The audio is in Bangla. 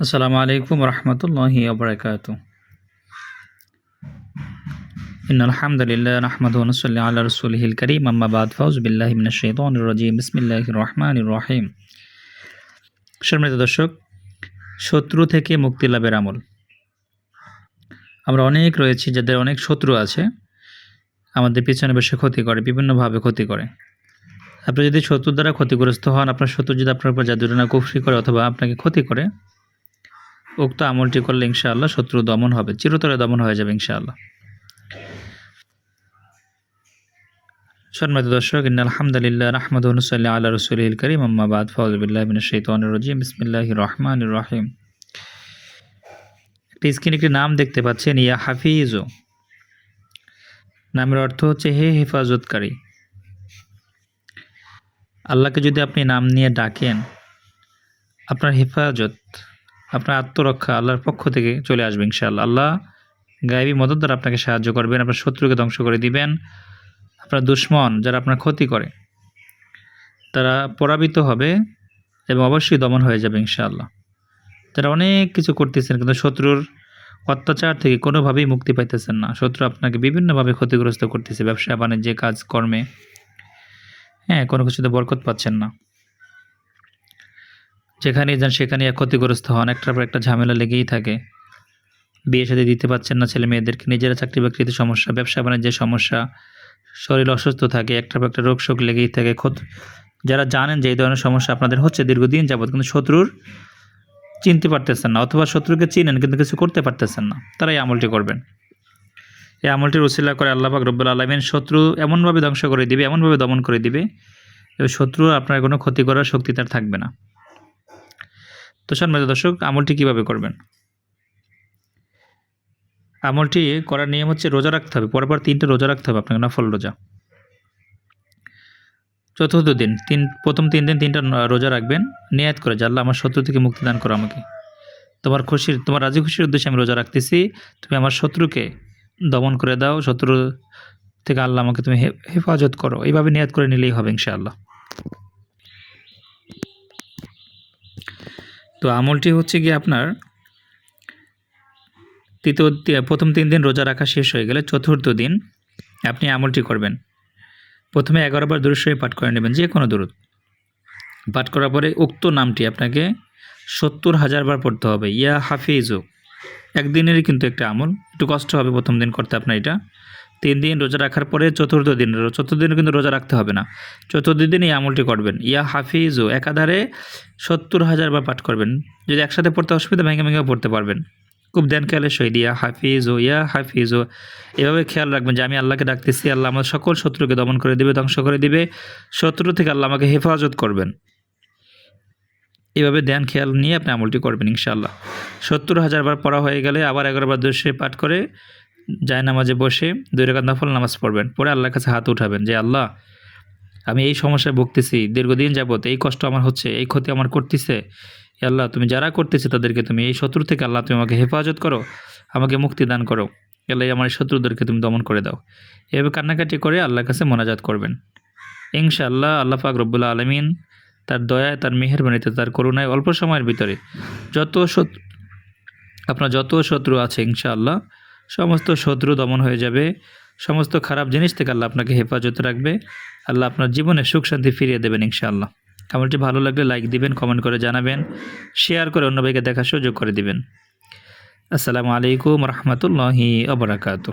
আসসালামু আলাইকুম রহমতুল্লাহি আবরাকাত إن الحمد لله نحمده ونصلي على رسوله الكريم أما بعد فأعوذ بالله من الشيطان الرجيم بسم الله الرحمن الرحيم সম্মানিত দর্শক শত্রু থেকে মুক্তি লাভের আমল আমরা অনেক রয়েছি যাদের অনেক শত্রু আছে আমাদের পিছনে বসে ক্ষতি করে বিভিন্নভাবে ক্ষতি করে আপনি যদি শত্রুর দ্বারা ক্ষতিগ্রস্ত হন আপনার শত্রু যদি আপনার উপর জাদুটনা কুফরি করে অথবা আপনাকে ক্ষতি করে উক্ত আমলটি করলে ইনশাআল্লাহ শত্রু দমন হবে, চিরতরে দমন হয়ে যাবে ইনশাআল্লাহ। সম্মানিত দর্শক ইন আলহামদুলিল্লাহ রাহমাদু নুসাল্লি আলা রসুলিল করিম, আম্মা বাদ ফাউজুবিল্লাহ মিনাশ শাইতানির রাজিম রহমান রহমানির রহিম। একটি স্ক্রিনে একটি নাম দেখতে পাচ্ছেন, ইয়া হাফিজু। নামের অর্থ হচ্ছে, হে হেফাজতকারী। আল্লাহকে যদি আপনি নাম নিয়ে ডাকেন, আপনার হেফাজত আপনার আত্মরক্ষা আল্লাহর পক্ষ থেকে চলে আসবে ইনশাআল্লাহ। আল্লাহ গায়েবী মদত দ্বারা আপনাকে সাহায্য করবেন, আপনার শত্রুকে ধ্বংস করে দিবেন, আপনার দুশ্মন যারা আপনার ক্ষতি করে, তারা পরাবিত হবে এবং অবশ্যই দমন হয়ে যাবে ইনশাআল্লাহ। তারা অনেক কিছু করতেছেন কিন্তু শত্রুর অত্যাচার থেকে কোনোভাবেই মুক্তি পাইতেছেন না। শত্রু আপনাকে বিভিন্নভাবে ক্ষতিগ্রস্ত করতেছে, ব্যবসা, বাণিজ্যে, কাজকর্মে। হ্যাঁ কোনো কিছুতে বরকত পাচ্ছেন না। যেখানেই যান সেখানেই এক ক্ষতিগ্রস্ত হন। একটার পর একটা ঝামেলা লেগেই থাকে। বিয়ে সাথে দিতে পারছেন না ছেলে মেয়েদেরকে। নিজেরা চাকরি বাকরিতে সমস্যা, ব্যবসা বাণিজ্যের সমস্যা। শরীর অসুস্থ থাকে, একটার পর একটা রোগ শোক লেগেই থাকে। ক্ষত যারা জানেন যে এই ধরনের সমস্যা আপনাদের হচ্ছে দীর্ঘদিন যাবৎ, কিন্তু শত্রুর চিনতে পারতেছেন না, অথবা শত্রুকে চিনেন কিন্তু কিছু করতে পারতেছেন না তারা এই আমলটি করবেন। এই আমলটির উসিলা করে আল্লাহ পাক রব্বুল আলমিন শত্রু এমনভাবে ধ্বংস করে দিবে, এমনভাবে দমন করে দিবে এবং শত্রু আপনার কোনো ক্ষতি করার শক্তি তার থাকবে না। তো সম্মানিত দর্শক, আমলটি কীভাবে করবেন? আমলটি করার নিয়ম হচ্ছে রোজা রাখতে হবে। পরপর তিনটে রোজা রাখতে হবে আপনাকে, নফল রোজা। চতুর্থ দিন, তিন, প্রথম তিন দিন তিনটা রোজা রাখবেন। নিয়াত করে আল্লাহ আমার শত্রু থেকে মুক্তি দান করো আমাকে। তোমার খুশির, তোমার রাজি খুশির উদ্দেশ্যে আমি রোজা রাখতেছি। তুমি আমার শত্রুকে দমন করে দাও। শত্রু থেকে আল্লাহ আমাকে তুমি হেফাজত করো। এইভাবে নিয়াত করে নিলেই হবে ইনশাআল্লাহ। তো আমলটি হচ্ছে গিয়ে আপনার তৃতীয় প্রথম তিন দিন রোজা রাখা শেষ হয়ে গেলে চতুর্থ দিন আপনি আমলটি করবেন। প্রথমে এগারোবার দূরস্বরী পাঠ করে নেবেন, যে কোনো দূরত পাঠ করার পরে উক্ত নামটি আপনাকে সত্তর হাজার বার পড়তে হবে। ইয়া হাফিজু। একদিনেরই কিন্তু একটা আমল। একটু কষ্ট হবে প্রথম দিন করতে আপনার এটা। তিন দিন রোজা রাখার পরে চতুর্থ দিন চতুর্থ দিন কিন্তু রোজা রাখতে হবে না। চতুর্থ দিন এই আমলটি করবেন। ইয়া হাফিজু, একাধারে সত্তর হাজার বার পাঠ করবেন। যদি একসাথে পড়তে অসুবিধা, ভেঙে ভেঙে পড়তে পারবেন। খুব ধ্যান খেয়ালের সহিত ইয়া হাফিজ ও ইয়া হাফিজ। ও এভাবে খেয়াল রাখবেন যে আমি আল্লাহকে ডাকতেছি, আল্লাহ আমার সকল শত্রুকে দমন করে দিবে, ধ্বংস করে দিবে। শত্রু থেকে আল্লাহ আমাকে হেফাজত করবেন। এভাবে ধ্যান খেয়াল নিয়ে আপনি আমলটি করবেন ইনশাআল্লাহ। সত্তর হাজার বার পড়া হয়ে গেলে আবার এগারোবার দোষে পাঠ করে যায় নামাজে বসে দুই রেখাত নফল নামাজ পড়বেন। পরে আল্লাহর কাছে হাত উঠাবেন যে, আল্লাহ, আমি এই সমস্যায় ভুগতেছি, দীর্ঘদিন যাবত এই কষ্ট আমার হচ্ছে, এই ক্ষতি আমার করতেছে। আল্লাহ, তুমি যারা করতেছে তাদেরকে তুমি এই শত্রু থেকে আল্লাহ, তুমি আমাকে হেফাজত করো, আমাকে মুক্তি দান করো। আল্লাহ আমার শত্রুদেরকে তুমি দমন করে দাও। এভাবে কান্নাকাটি করে আল্লাহর কাছে মোনাজাত করবেন। ইনশাআল্লাহ আল্লাহ পাক রব্বুল্লা আলমিন তার দয়ায়, তার মেহরবানিতে, তার করুণায় অল্প সময়ের ভিতরে যত আপনার যত শত্রু আছে ইনশাআল্লাহ সমস্ত শত্রু দমন হয়ে যাবে। সমস্ত খারাপ জিনিস থেকে আল্লাহ আপনাকে হেফাজত রাখবে। আল্লাহ আপনার জীবনে সুখ শান্তি ফিরিয়ে দেবেন ইনশাআল্লাহ। আমলটি ভালো লাগলে লাইক দিবেন, কমেন্ট করে জানাবেন, শেয়ার করে অন্য ভাইকে দেখার সুযোগ করে দিবেন। আসসালামু আলাইকুম রহমতুল্লাহি আবরাকাতু